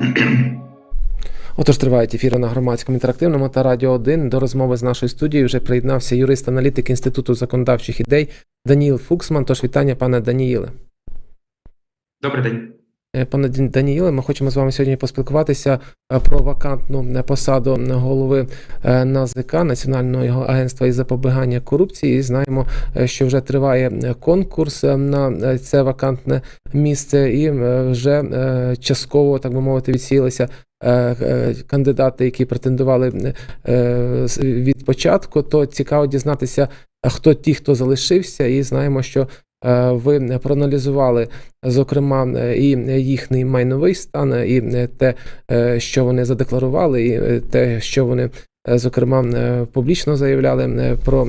Отож, тривають ефіри на громадському інтерактивному та радіо 1. До розмови з нашою студією вже приєднався юрист-аналітик Інституту законодавчих ідей Даніїл Фуксман. Тож вітання, пане Даніїле. Добрий день. Е, Пане Даніїле, ми хочемо з вами сьогодні поспілкуватися е, про вакантну е, посаду голови НАЗК Національного агентства із запобігання корупції. І знаємо, що вже триває конкурс на це вакантне місце, і вже частково, так би мовити, відсіялися кандидати, які претендували від початку. То цікаво дізнатися, хто ті, хто залишився, і знаємо, що. Е, Ви проаналізували зокрема, е, і їхній майновий стан, і е, те, що вони задекларували, і те, що вони. Зокрема, публічно заявляли про,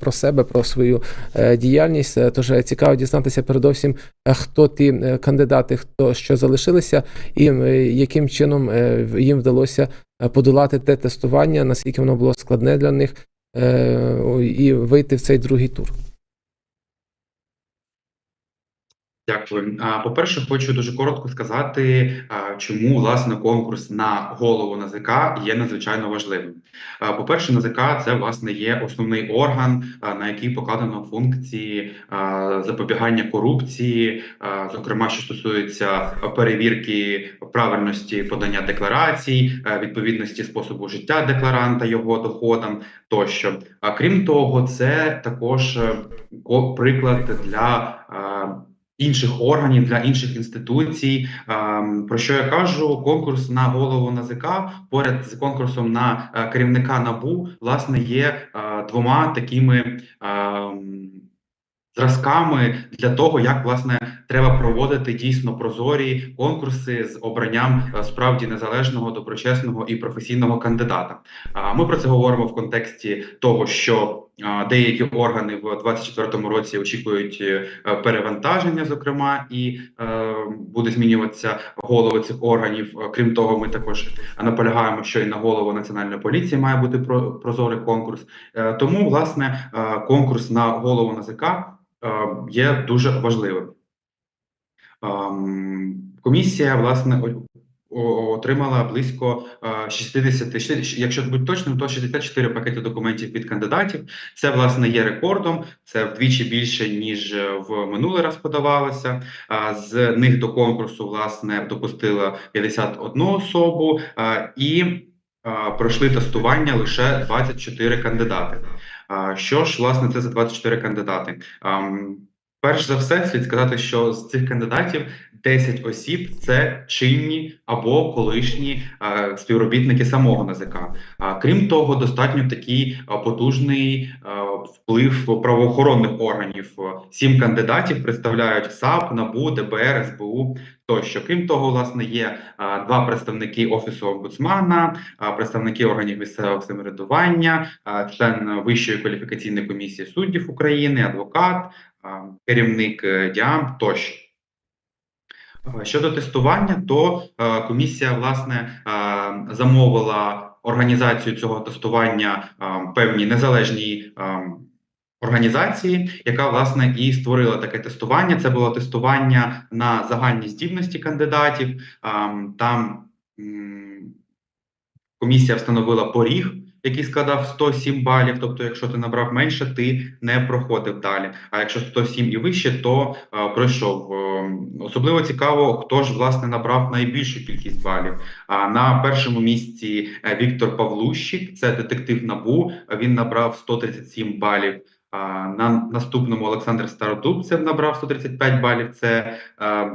про себе, про свою діяльність. Тож цікаво дізнатися передовсім, хто ті кандидати, хто що залишилися, і яким чином їм вдалося подолати те тестування, наскільки воно було складне для них, і вийти в цей другий тур. Дякую. По-перше, хочу дуже коротко сказати, чому власне конкурс на голову НАЗК є надзвичайно важливим. По-перше, НАЗК це власне є основний орган, на який покладено функції запобігання корупції, зокрема, що стосується перевірки правильності подання декларацій, відповідності способу життя декларанта його доходам тощо. А крім того, це також е, приклад для. Інших органів для інших інституцій. Ем, Про що я кажу? Конкурс на голову НАЗК поряд з конкурсом на е, керівника НАБУ власне є е, двома такими. ем, Зразками для того, як власне треба проводити дійсно прозорі конкурси з обранням е, справді незалежного, доброчесного і професійного кандидата. А Ми про це говоримо в контексті того, що деякі органи в 2024 році очікують е, перевантаження, зокрема, і е, буде змінюватися голови цих органів. Е, Крім того, ми також наполягаємо, що і на голову національної поліції має бути про- прозорий конкурс. Тому, власне, конкурс на голову НАЗК є дуже важливим. Ем, Комісія, власне, отримала близько е, 60, якщо бути точним, то 64 пакети документів від кандидатів. Це власне є рекордом. Це вдвічі більше ніж е, в минулий раз подавалося. З них до конкурсу власне допустила 51 особу і пройшли тестування лише 24 кандидати. Що ж, власне, це за 24 кандидати? Перш за все, слід сказати, що з цих кандидатів 10 осіб це чинні або колишні е, співробітники самого НАЗК. А крім того, достатньо такий е, потужний е, вплив правоохоронних органів. Сім кандидатів представляють САП, НАБУ, ДБР, СБУ тощо. Крім того, власне, є е, два представники офісу омбудсмана, е, представники органів місцевого самоврядування, е, член Вищої кваліфікаційної комісії суддів України, адвокат, е, керівник е, ДІАМ тощо. Е, Щодо тестування, то е, комісія власне замовила організацію цього тестування певній незалежній організації, яка власне і створила таке тестування. Це було тестування на загальні здібності кандидатів. Е, Там комісія встановила поріг. Який складав 107 балів, тобто, якщо ти набрав менше, ти не проходив далі. А якщо 107 і вище, то е, пройшов. Е, Особливо цікаво, хто ж власне набрав найбільшу кількість балів. А на першому місці е, Віктор Павлущик, це детектив НАБУ. Він набрав 137 балів. А на наступному Олександр Стародубцев набрав 135 балів. Це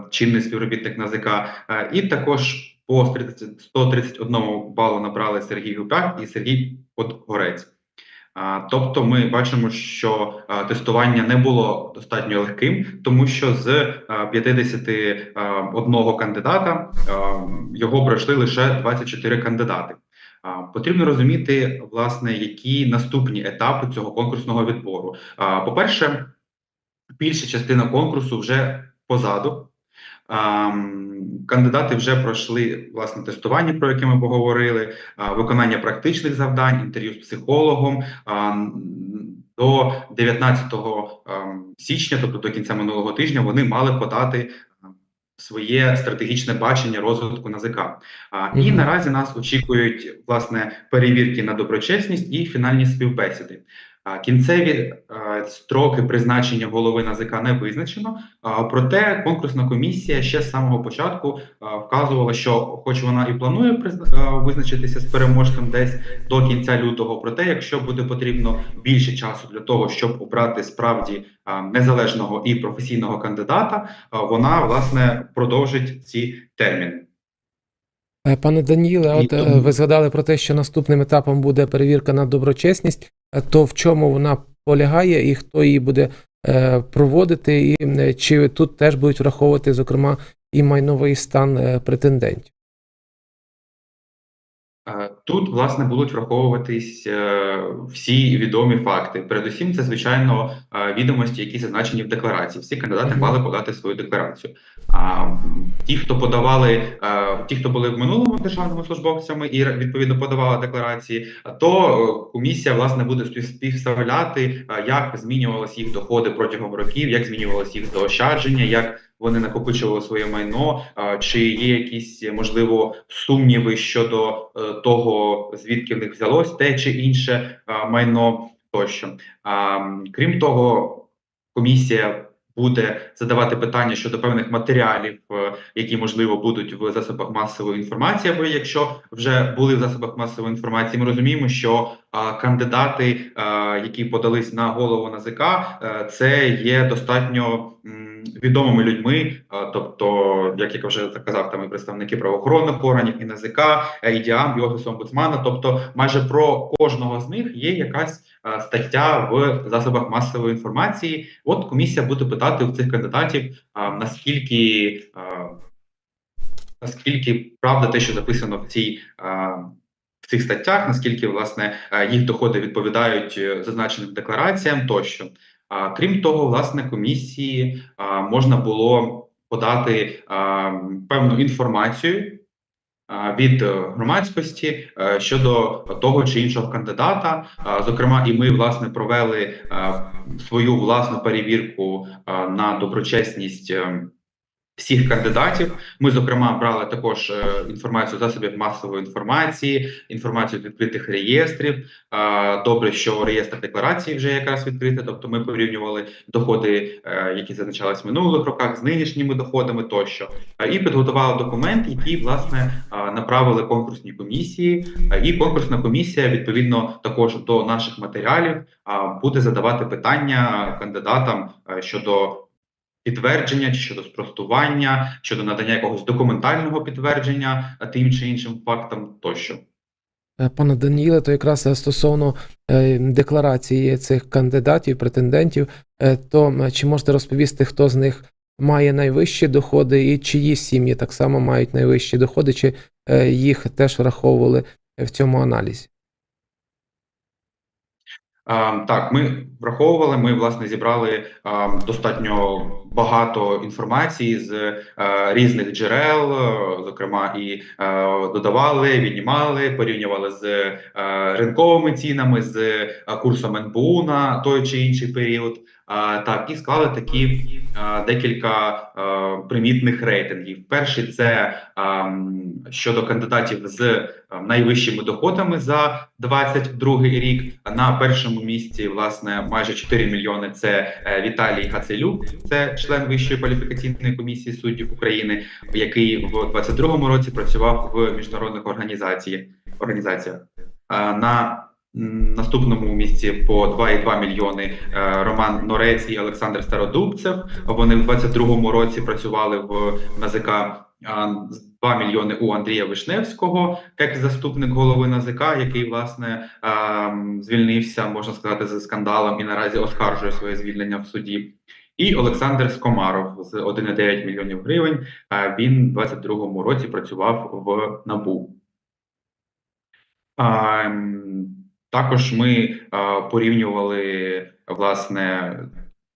чинний співробітник НАЗК. І також по 131 балу набрали Сергій Гупяк і Сергій Подгорець. Тобто, ми бачимо, що тестування не було достатньо легким, тому що з 51 кандидата його пройшли лише 24 кандидати. Потрібно розуміти, власне, які наступні етапи цього конкурсного відбору. По-перше, більша частина конкурсу вже позаду. Кандидати вже пройшли власне тестування, про яке ми поговорили, виконання практичних завдань, інтерв'ю з психологом. До 19 січня, тобто до кінця минулого тижня, вони мали подати своє стратегічне бачення розвитку НАЗК. А, І наразі нас очікують власне перевірки на доброчесність і фінальні співбесіди. Кінцеві строки призначення голови НАЗК не визначено. Проте конкурсна комісія ще з самого початку вказувала, що, хоч вона і планує визначитися з переможцем десь до кінця лютого, проте, якщо буде потрібно більше часу для того, щоб обрати справді незалежного і професійного кандидата, вона власне продовжить ці терміни. Е, Пане Даніїле, І от е, ви згадали про те, що наступним етапом буде перевірка на доброчесність. Е, То в чому вона полягає і хто її буде е, проводити, і е, чи тут теж будуть враховувати, зокрема, і майновий стан претендентів? Тут, власне, будуть враховуватись е, всі відомі факти. Передусім, це звичайно е, відомості, які зазначені в декларації. Всі кандидати мали подати свою декларацію. А ті, хто подавали, е, ті, хто були в минулому державними службовцями і відповідно подавали декларації, то комісія власне буде спів- співставляти, як змінювалися їх доходи протягом років, як змінювалися їх заощадження, як вони накопичували своє майно, чи є якісь можливо сумніви щодо е, того, звідки в них взялось те чи інше майно тощо. Крім того, комісія буде задавати питання щодо певних матеріалів, е, які можливо будуть в засобах масової інформації, або якщо вже були в засобах масової інформації, ми розуміємо, що а, кандидати, а, які подались на голову НАЗК, е, це є достатньо м, відомими людьми. Тобто, як я вже казав, там і представники правоохоронних органів, і НАЗК, е, і ДІАМ, і офісу омбудсмана. Тобто, майже про кожного з них є якась стаття в засобах масової інформації. От комісія буде питати у цих кандидатів, наскільки. Наскільки правда те, що записано в цій в цих статтях, наскільки власне е, їх доходи відповідають е, зазначеним деклараціям, тощо. Крім того, власне, комісії можна було подати певну інформацію від громадськості е, щодо того чи іншого кандидата. Зокрема, і ми власне провели свою власну перевірку на доброчесність. е, Всіх кандидатів ми зокрема брали також е, інформацію засобів масової інформації, інформацію з відкритих реєстрів. Е, добре, що реєстр декларації вже якраз відкритий. Тобто, ми порівнювали доходи, е, які зазначались в минулих роках, з нинішніми доходами тощо, і підготували документ, який власне направили конкурсній комісії. І конкурсна комісія відповідно також до наших матеріалів буде задавати питання кандидатам щодо підтвердження, чи щодо спростування, щодо надання якогось документального підтвердження е, тим чи іншим фактам тощо. Е, Пане Даніїле, то якраз е, стосовно декларації цих кандидатів, претендентів, то чи можете розповісти, хто з них має найвищі доходи і чиї сім'ї так само мають найвищі доходи, чи їх теж враховували в цьому аналізі? Так, ми враховували. Ми власне зібрали достатньо багато інформації з е, різних джерел, зокрема, і е, додавали, віднімали, порівнювали з е, ринковими цінами, з курсом НБУ на той чи інший період. Так, і склали такі декілька примітних рейтингів. Перший це щодо кандидатів з найвищими доходами за 22 рік. На першому місці власне майже 4 мільйони. Це е, Віталій Гацелюк, це член Вищої кваліфікаційної комісії суддів України, який в 22-му році працював в міжнародних організаціях. А, На наступному місці по 2,2 мільйони е, Роман Норець і Олександр Стародубцев. Вони в 22-му році працювали в НАЗК. а, 2 мільйони у Андрія Вишневського, як заступник голови НАЗК, який власне ем, звільнився, можна сказати, за скандалом і наразі оскаржує своє звільнення в суді. І Олександр Скомаров з 1,9 мільйонів гривень. е, Він в 22-му році працював в НАБУ. Також ми порівнювали власне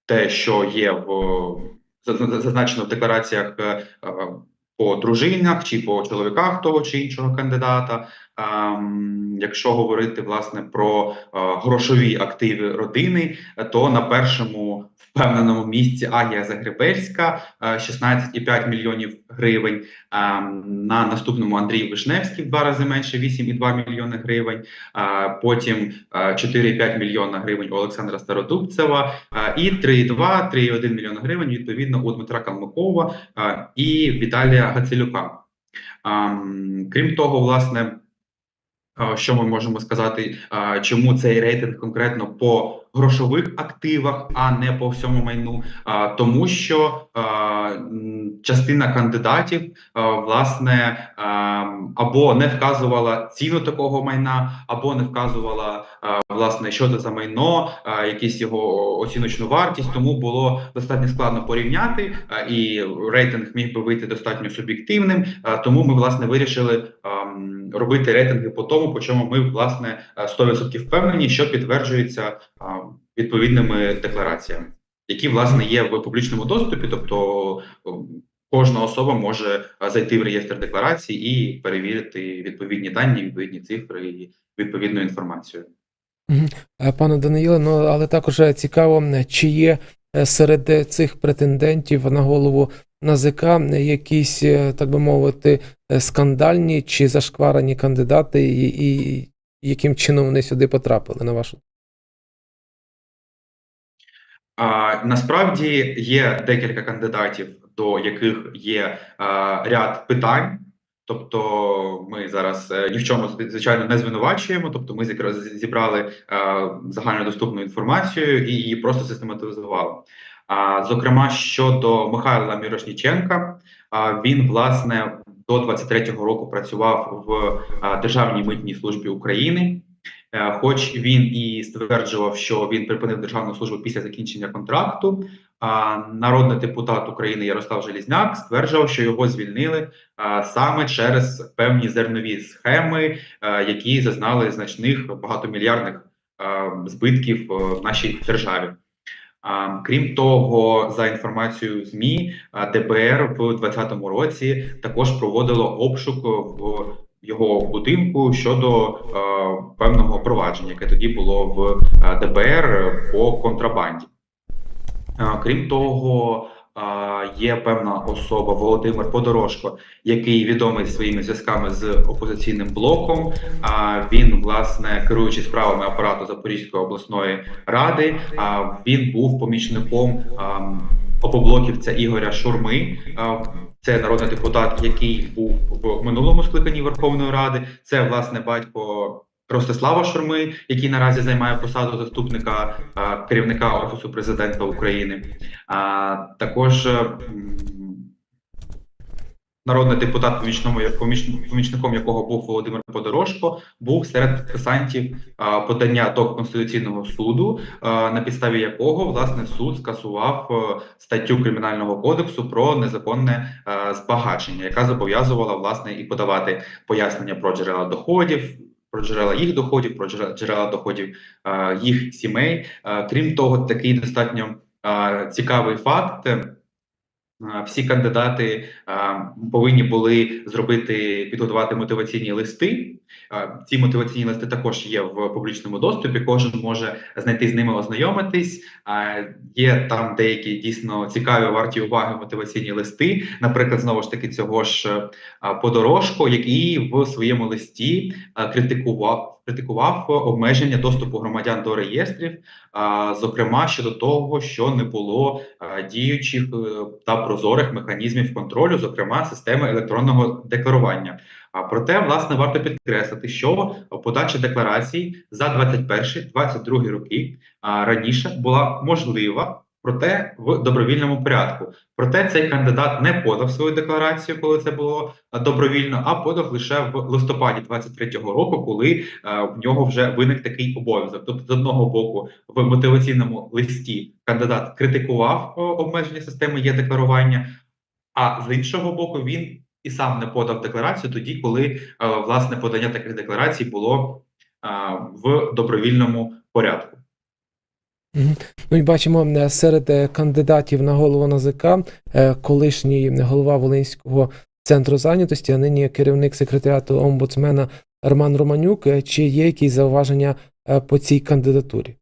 те, що є в зазначено в деклараціях е, е, по дружинах чи по чоловіках того чи іншого кандидата. А, Якщо говорити власне про е, грошові активи родини, то на першому впевненому місці Агія Загребельська е, 16,5 мільйонів гривень. На наступному Андрій Вишневський в два рази менше 8,2 мільйони гривень. А, Потім е, 4,5 мільйона гривень у Олександра Стародубцева е, і 3,2 3,1 мільйона гривень відповідно у Дмитра Калмикова е, і Віталія Гацелюка. Крім того, власне, е, що ми можемо сказати, е, чому цей рейтинг конкретно по грошових активах, а не по всьому майну, А, тому що частина кандидатів власне або не вказувала ціну такого майна, або не вказувала власне, що це за майно, якісь його оціночну вартість. Тому було достатньо складно порівняти, і рейтинг міг би вийти достатньо суб'єктивним. Тому ми власне вирішили робити рейтинги по тому, по чому ми власне е, 100% впевнені, що підтверджується відповідними деклараціями, які власне є в публічному доступі, тобто е, кожна особа може е, зайти в реєстр декларацій і перевірити відповідні дані, відповідні цифри і відповідну інформацію. Пане Даниїле, ну але також е, цікаво, е, чи є серед цих претендентів на голову НАЗК якісь, так би мовити, скандальні чи зашкварені кандидати, і, і яким чином вони сюди потрапили, на вашу А, насправді є декілька кандидатів, до яких є а, ряд питань. Тобто, ми зараз е, ні в чому звичайно не звинувачуємо. Тобто, ми зібрали е, загальнодоступну інформацію і її просто систематизували. А зокрема, щодо Михайла Мірошніченка, а, він власне до 23-го року працював в а, Державній митній службі України. Е, Хоч він і стверджував, що він припинив державну службу після закінчення контракту, народний депутат України Ярослав Желізняк стверджував, що його звільнили саме через певні зернові схеми, які зазнали значних багатомільярдних збитків е, в нашій державі. Крім того, за інформацією ЗМІ, ДБР в 2020 році також проводило обшук в його будинку щодо е, певного провадження, яке тоді було в е, ДБР по контрабанді. Е, Крім того, е, є певна особа Володимир Подорожко, який відомий своїми зв'язками з опозиційним блоком. А Він, власне, керуючи справами апарату Запорізької обласної ради, він був помічником а, опоблоківця Ігоря Шурми. Це народний депутат, який був в минулому скликанні Верховної Ради. Це власне батько Ростислава Шурми, який наразі займає посаду заступника керівника офісу президента України. А також народний депутат, помічному поміч- помічником якого був Володимир Подорожко, був серед підписантів подання до конституційного суду, на підставі якого власне суд скасував е, статтю кримінального кодексу про незаконне е, збагачення, яка зобов'язувала власне і подавати пояснення про джерела доходів. Про джерела їх доходів, про джерела- доходів е, їх сімей. Крім того, такий достатньо цікавий факт. Всі кандидати повинні були зробити підготувати мотиваційні листи. Ці мотиваційні листи також є в публічному доступі. Кожен може знайти з ними ознайомитись. Є там деякі дійсно цікаві варті уваги мотиваційні листи. Наприклад, знову ж таки цього ж подорожко, який в своєму листі критикував. Критикував обмеження доступу громадян до реєстрів, зокрема щодо того, що не було діючих е, та прозорих механізмів контролю, зокрема системи електронного декларування. А проте, власне, варто підкреслити, що подача декларацій за 21-22 роки раніше була можлива. Проте в добровільному порядку. Проте цей кандидат не подав свою декларацію, коли це було добровільно, а подав лише в листопаді 23-го року, коли в нього вже виник такий обов'язок. Тобто, з одного боку, в мотиваційному листі кандидат критикував обмеження системи є декларування, а з іншого боку, він і сам не подав декларацію тоді, коли власне подання таких декларацій було в добровільному порядку. Мгм. Ну бачимо е, серед е, кандидатів на голову НАЗК е, колишній голова Волинського центру зайнятості, а нині керівник секретаріату омбудсмена Роман Романюк. Чи є якісь зауваження по цій кандидатурі?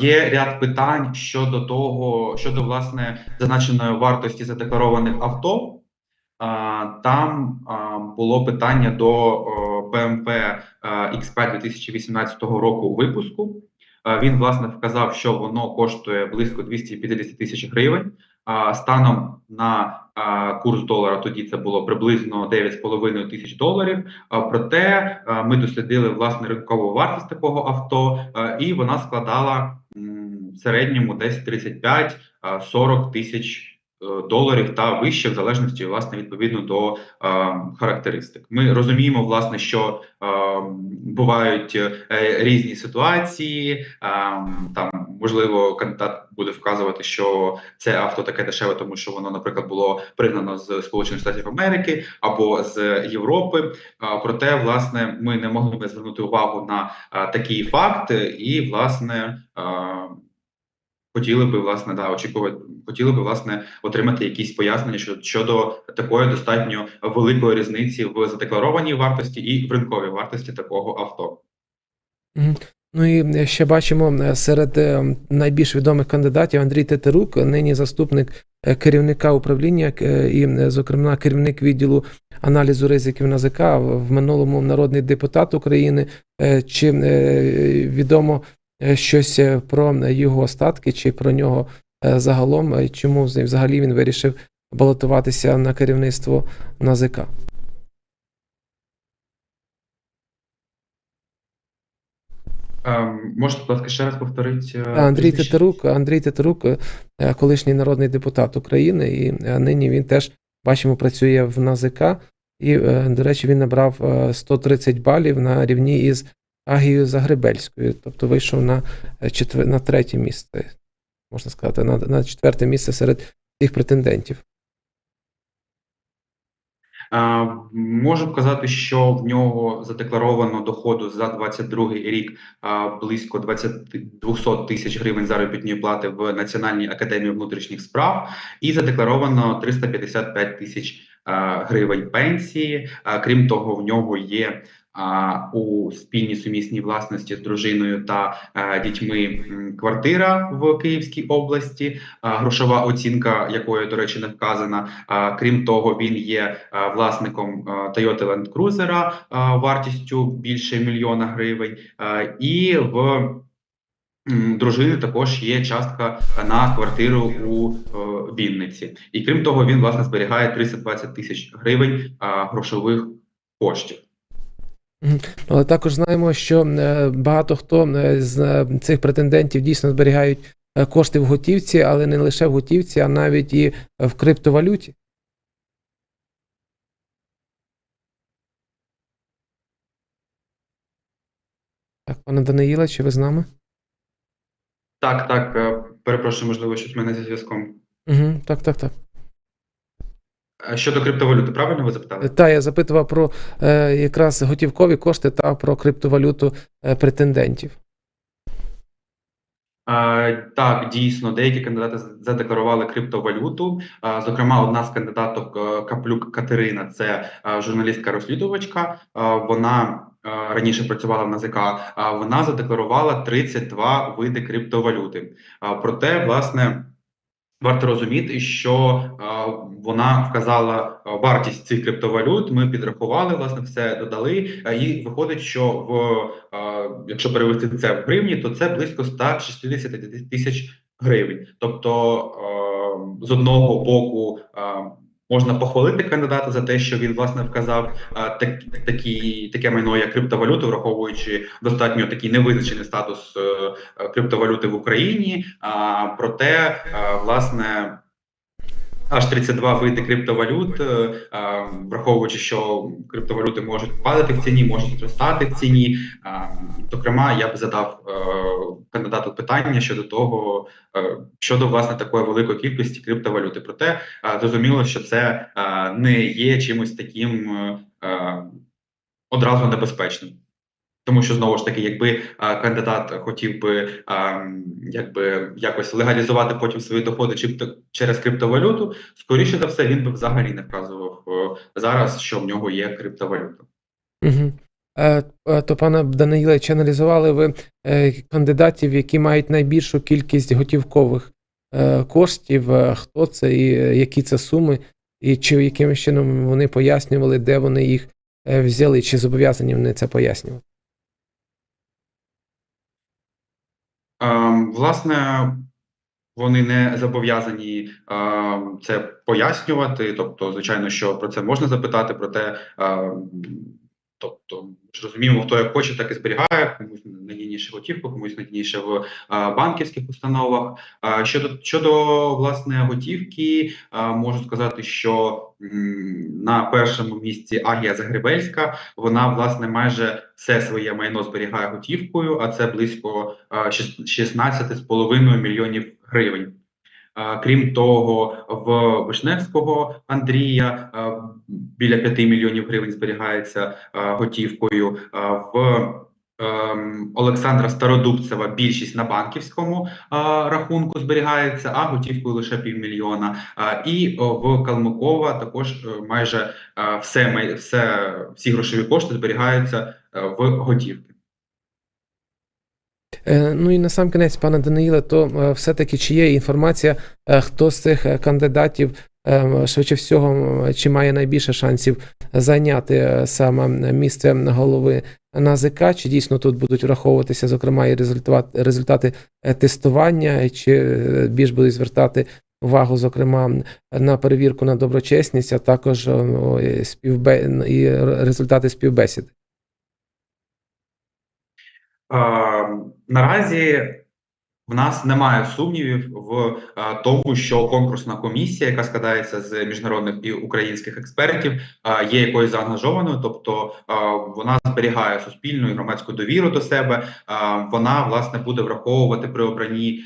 Є ряд питань щодо того, щодо власне зазначеної вартості задекларованих авто. Там було питання до о, ПМП X5 2018 року випуску. Він власне вказав, що воно коштує близько 250 тисяч гривень. Станом на курс долара тоді це було приблизно 9,5 тисяч доларів. Проте ми дослідили власне ринкову вартість такого авто, і вона складала в середньому десь 35-40 тисяч доларів та вище, в залежності власне відповідно до е, характеристик. Ми розуміємо, власне, що е, бувають е, різні ситуації. там можливо кандидат буде вказувати, що це авто таке дешеве, тому що воно, наприклад, було пригнано з Сполучених Штатів Америки або з Європи. Проте, власне, ми не могли би звернути увагу на такий факт, і власне. Хотіли би власне да очікувати, хотіли би власне отримати якісь пояснення щодо, такої достатньо великої різниці в задекларованій вартості і в ринковій вартості такого авто. Ну і ще бачимо е, серед е, найбільш відомих кандидатів Андрій Тетерук, нині заступник е, керівника управління і, зокрема, керівник відділу аналізу ризиків НАЗК, в минулому народний депутат України. Чи відомо щось е, про його статки, чи про нього е, загалом, е, чому взагалі він вирішив балотуватися на керівництво НАЗК? Можете, будь ласка, ще раз повторити е, Андрій? Тетерук, Андрій Тетерук, е, колишній народний депутат України, і е, нині він теж бачимо працює в НАЗК. І, е, до речі, він набрав е, 130 балів на рівні із Агією Загребельською, тобто вийшов на е, четвер... на третє місце, можна сказати, на, на четверте місце серед тих претендентів. Можу вказати, що в нього задекларовано доходу за 22 рік близько 20 200 тисяч гривень заробітної плати в Національній академії внутрішніх справ, і задекларовано 355 тисяч гривень пенсії. Крім того, в нього є у спільній сумісній власності з дружиною та е, дітьми квартира в Київській області, грошова оцінка якої, до речі, не вказана. Крім того, він є власником Toyota Land Cruiser вартістю більше мільйона гривень, і в дружини також є частка на квартиру у е, Вінниці. І крім того, він власне зберігає 320 тисяч гривень грошових коштів. Але також знаємо, що е, багато хто е, з е, цих претендентів дійсно зберігають кошти в готівці, але не лише в готівці, а навіть і в криптовалюті. Так, пане Даниїле, чи ви з нами? Так, так, перепрошую, можливо, щось в мене зі зв'язком. Угу, так, так, так. Щодо криптовалюти, правильно ви запитали? Та я запитував про е, якраз готівкові кошти та про криптовалюту е, претендентів. Е, Так, дійсно, деякі кандидати задекларували криптовалюту. Е, Зокрема, одна з кандидаток е, Каплюк Катерина, це е, журналістка-розслідувачка. Вона е, раніше працювала в НАЗК. Вона задекларувала 32 види криптовалюти. Проте, власне. Варто розуміти, що е, вона вказала е, вартість цих криптовалют. Ми підрахували, власне, все додали. е, і виходить, що в якщо перевести це в гривні, то це близько 160 тисяч гривень. Тобто, з одного боку, можна похвалити кандидата за те, що він власне вказав е, так, такі, таке майно, як криптовалюти, враховуючи достатньо такий невизначений статус е, е, криптовалюти в Україні. А проте, е, власне. Аж 32 види криптовалют, е, враховуючи, що криптовалюти можуть падати в ціні, можуть зростати в ціні. Зокрема, я б задав е, кандидату питання щодо того, е, щодо власне такої великої кількості криптовалюти. Проте зрозуміло, що це не є чимось таким одразу небезпечним. Тому що знову ж таки, якби е, кандидат хотів би е, якби якось легалізувати потім свої доходи чи через криптовалюту, скоріше за все, він би взагалі не вказував зараз, що в нього є криптовалюта. Угу. Е, То, пане Даниїле, чи аналізували ви е, кандидатів, які мають найбільшу кількість готівкових е, коштів? Е, Хто це і е, які це суми? І чи яким чином вони пояснювали, де вони їх взяли, чи зобов'язані вони це пояснювати? Власне, вони не зобов'язані ем, це пояснювати. Тобто, звичайно, що про це можна запитати, проте, ем, тобто, ми розуміємо, хто як хоче, так і зберігає, комусь надійніше готівку, комусь надійніше в е, банківських установах. Е, Щодо щодо власне готівки, е, можу сказати, що м, на першому місці Агія Загребельська. Вона власне майже все своє майно зберігає готівкою, а це близько е, шіс- 16,5 мільйонів гривень. Крім того, в Вишневського Андрія біля 5 мільйонів гривень зберігається готівкою. В ем, Олександра Стародубцева більшість на банківському рахунку зберігається, а готівкою лише півмільйона. І в Калмикова також е, майже все, все, всі грошові кошти зберігаються е, в готівці. Е, Ну і на сам кінець, пане Даниїле, то е, все-таки чи є інформація, е, хто з цих кандидатів швидше всього, чи має найбільше шансів зайняти саме місце голови НАЗК, чи дійсно тут будуть враховуватися, зокрема, і результат, результати тестування, чи більш будуть звертати увагу, зокрема, на перевірку на доброчесність, а також співбе... і результати співбесід. Е, Наразі в нас немає сумнівів в е, тому, що конкурсна комісія, яка складається з міжнародних і українських експертів, е, є якоюсь заангажованою, тобто е, вона зберігає суспільну і громадську довіру до себе. Вона власне буде враховувати при обранні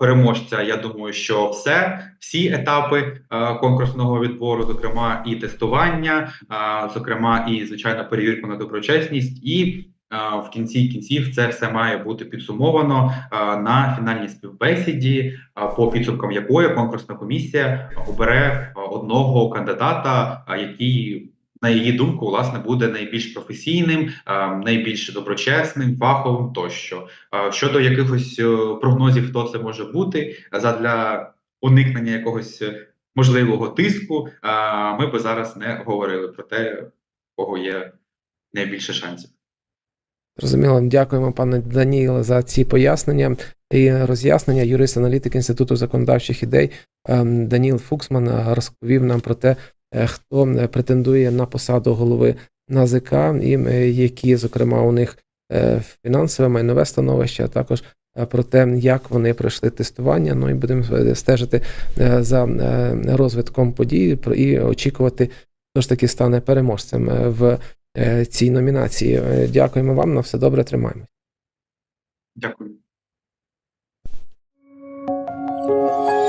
переможця. Я думаю, що все, всі етапи конкурсного відбору, зокрема і тестування, зокрема і звичайно перевірку на доброчесність і. В кінці кінців це все має бути підсумовано на фінальній співбесіді, по підсумкам якої конкурсна комісія обере одного кандидата, який на її думку власне буде найбільш професійним, найбільш доброчесним, фаховим тощо. Щодо якихось е, прогнозів, хто це може бути задля уникнення якогось можливого тиску, ми би зараз не говорили про те, кого є найбільше шансів. Зрозуміло, дякуємо, пане Даніїле, за ці пояснення і роз'яснення. Юрист-аналітик Інституту законодавчих ідей ем, Даніл Фуксман розповів нам про те, е, хто е, претендує на посаду голови НАЗК і е, які, зокрема, у них фінансове майнове становище, а також про те, як вони пройшли тестування. Ну і будемо стежити за розвитком подій і очікувати, хто ж таки стане переможцем в цій номінації. Е, Дякуємо вам на все добре. тримаємось. Дякую.